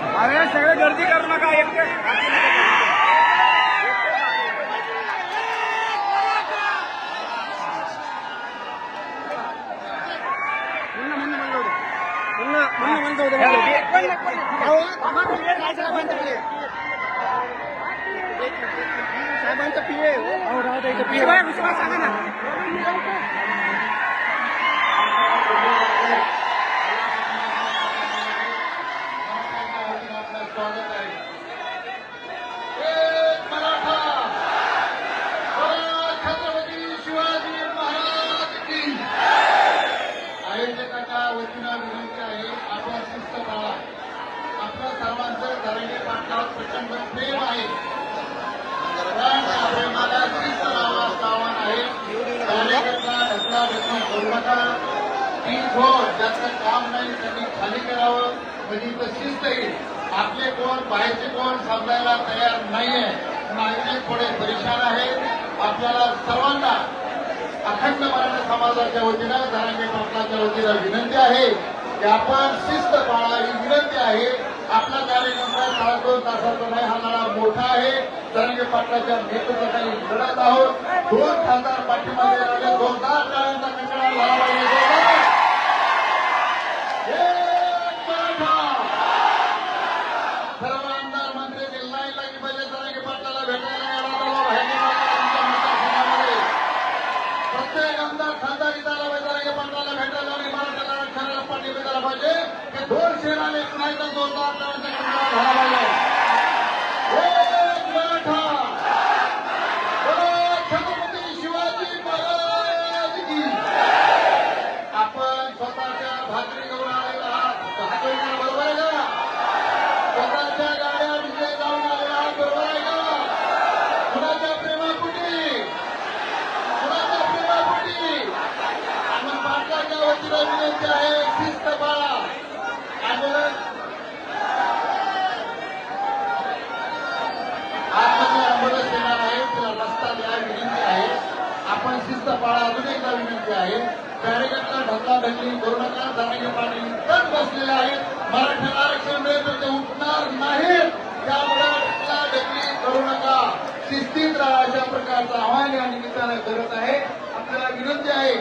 अरे सगळे गर्दी करू नका एकटे स्वागत है सोडायला तयार नाहीये. पण आयोजक थोडे परेशान आहे आपल्याला सर्वांना अखंड मराठा समाजाच्या वतीनं धनांगे पाटलाच्या वतीनं विनंती आहे की आपण शिस्त पाळा ही विनंती आहे. आपला कार्यक्रम काय दोन तासाचा नाही हा लढा मोठा आहे. धनंजय पाटलाच्या नेतृत्वाखाली लढत आहोत. दोन खासदार पाठीमागे आले जोरदार टाळ्यांचा कंकणा झाला पाहिजे खासदारी तालाबाईला पाटलाला भेटायला मराठ्याला आरक्षणाला पाठिंबा द्यायला पाहिजे. हे दोन शेराने पुन्हा एकदा जोरदार झाला पाहिजे. हो, करू नका जाणगे पाटील इथंच बसलेले आहेत. मराठ्याला आरक्षण मिळेल तर ते उठणार नाहीत त्यामुळे ढकला करू नका. शिस्तीत राहा अशा प्रकारचं आव्हान या निमित्तानं करत आहे. आपल्याला विनंती आहे.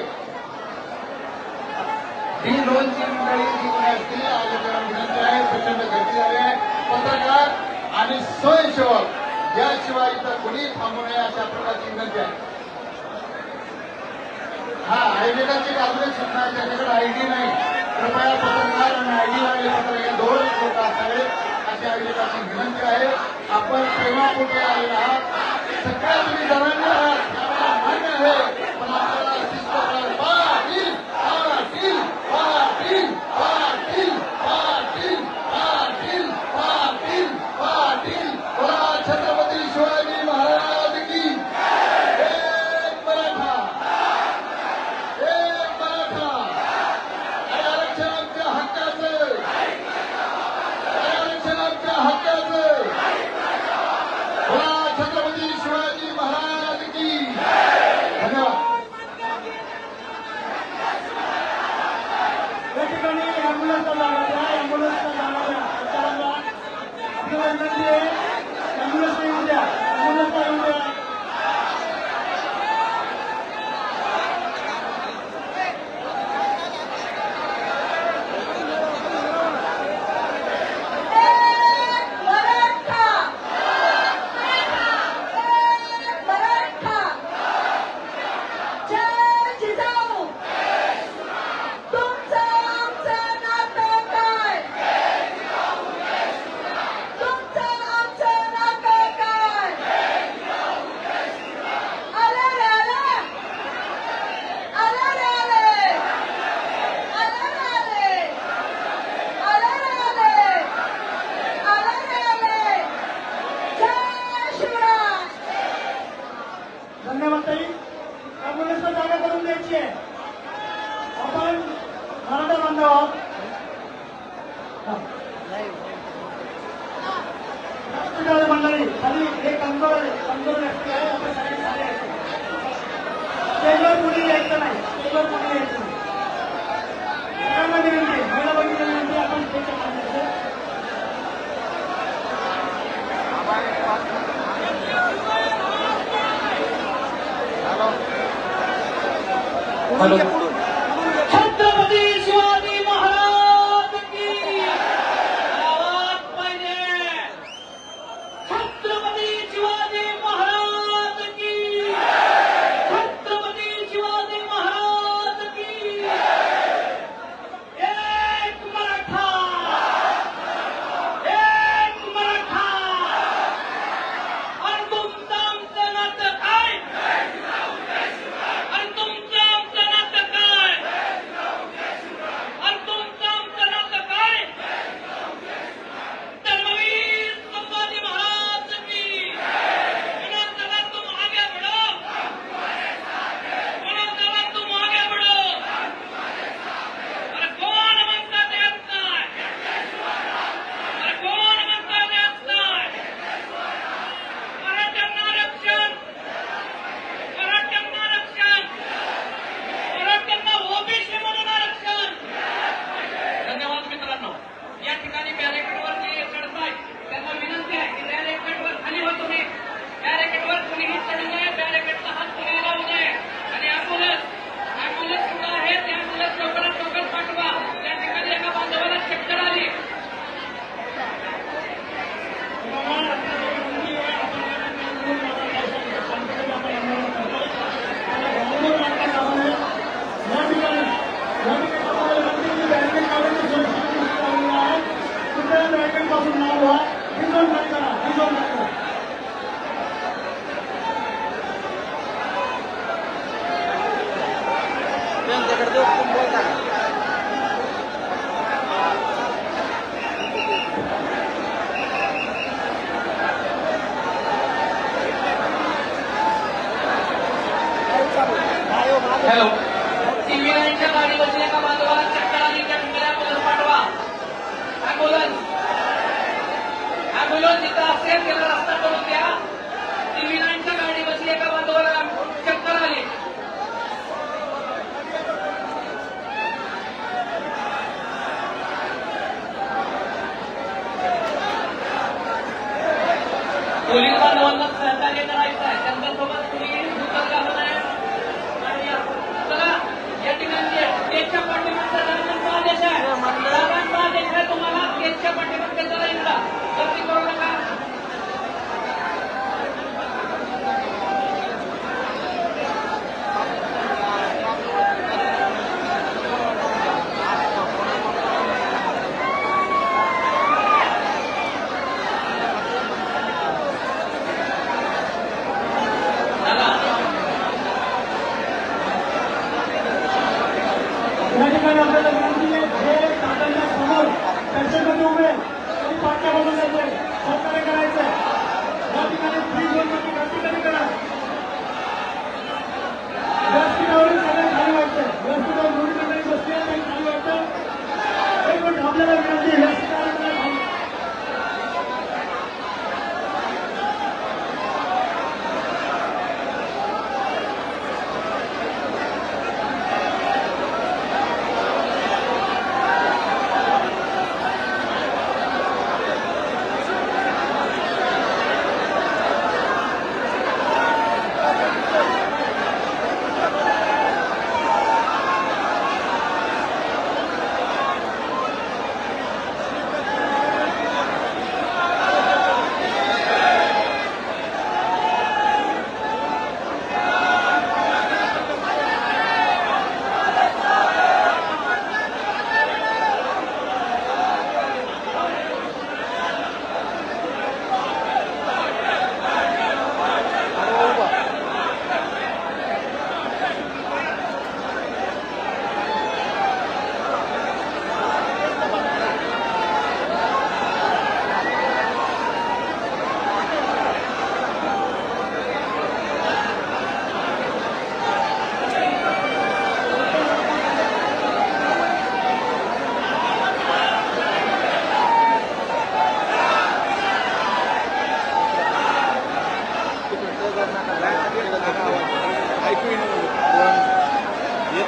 ही लोनची मंडळी जी कोणी असतील आयोजकांना विनंती आहे प्रचंड गर्दी झाली आहे. पत्रकार आणि स्वयंसेवक याशिवाय इथं कोणी थांबू नये अशा प्रकारची विनंती आहे. हा आयोजकांची एक सूचना आहे त्याच्याकडे आयडी नाही. कृपया पत्रकार आणि आयडी लागले पत्रकार दोन लोक असावे अशी आयोजकाची विनंती आहे. आपण प्रेमापोटी आलेला आहात. सगळ्या तुम्ही जणांना आहात त्यामुळे मान्य आहे. Thank you. 팔로 हॅलो. टीव्ही नाईनच्या गाडी बसले एका बांधवाला चक्कर आली त्या ठिकाणी पाठवा. अँबुलन्स अँबुलन्स जिथं असेल त्याला रस्ता करून द्या.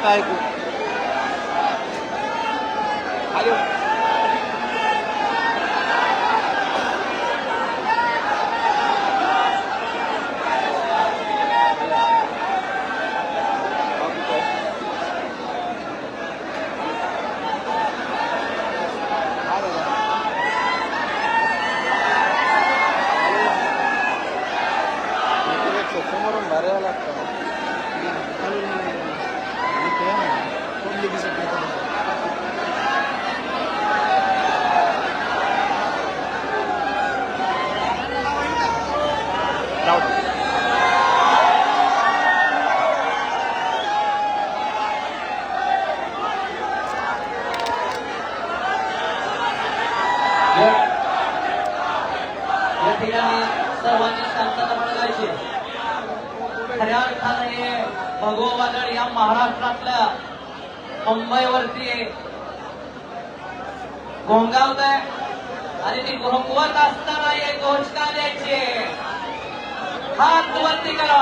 掰骨 खऱ्या अर्थाने हे वादळ या महाराष्ट्रातल्या मुंबईवरती घोंगावत आणि ती घोंगवत असताना हे गोष्ट द्यायची? हात वरती करा.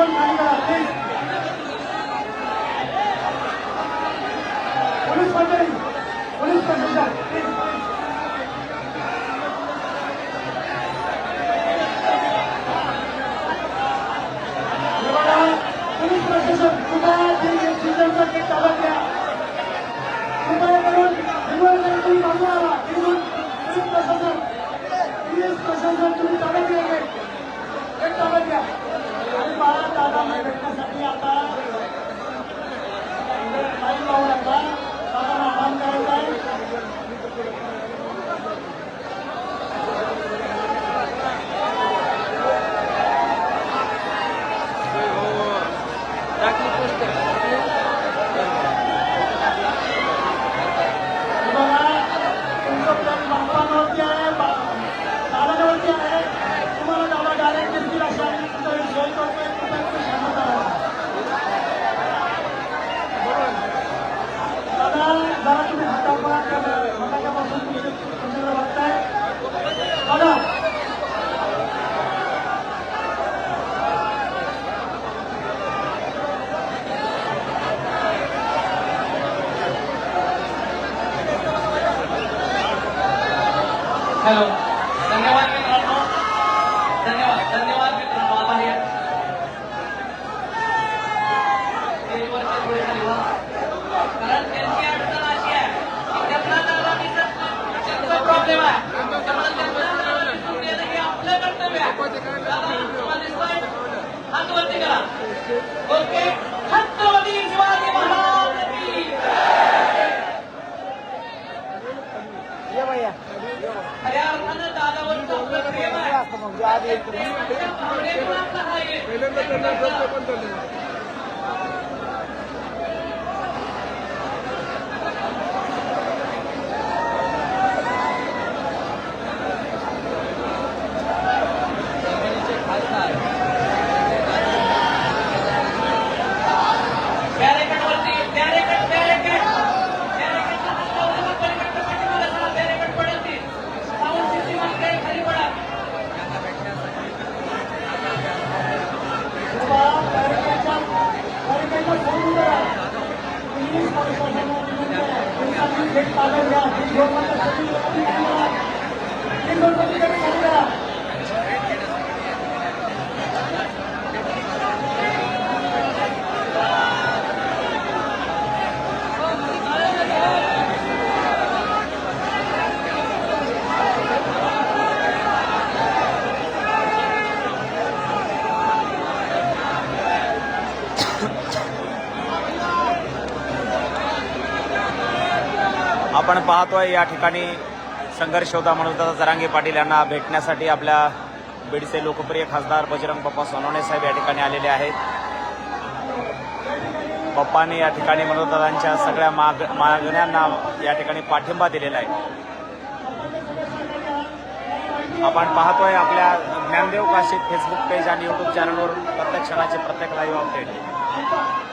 con जो आज येईल पाहतोय. या ठिकाणी संघर्ष होता म्हणून जरांगे पाटील यांना भेटण्यासाठी आपल्या बीडचे लोकप्रिय खासदार बजरंग बाप्पा सोनवणे साहेब या ठिकाणी आलेले आहेत. पप्पाने या ठिकाणी मनोदादांच्या सगळ्या माग मागण्यांना या ठिकाणी पाठिंबा दिलेला आहे. आपण पाहतोय आपल्या ज्ञानदेव काशीत फेसबुक पेज आणि युट्यूब चॅनलवर प्रत्येक क्षणाचे प्रत्येक लाईव्ह अपडेट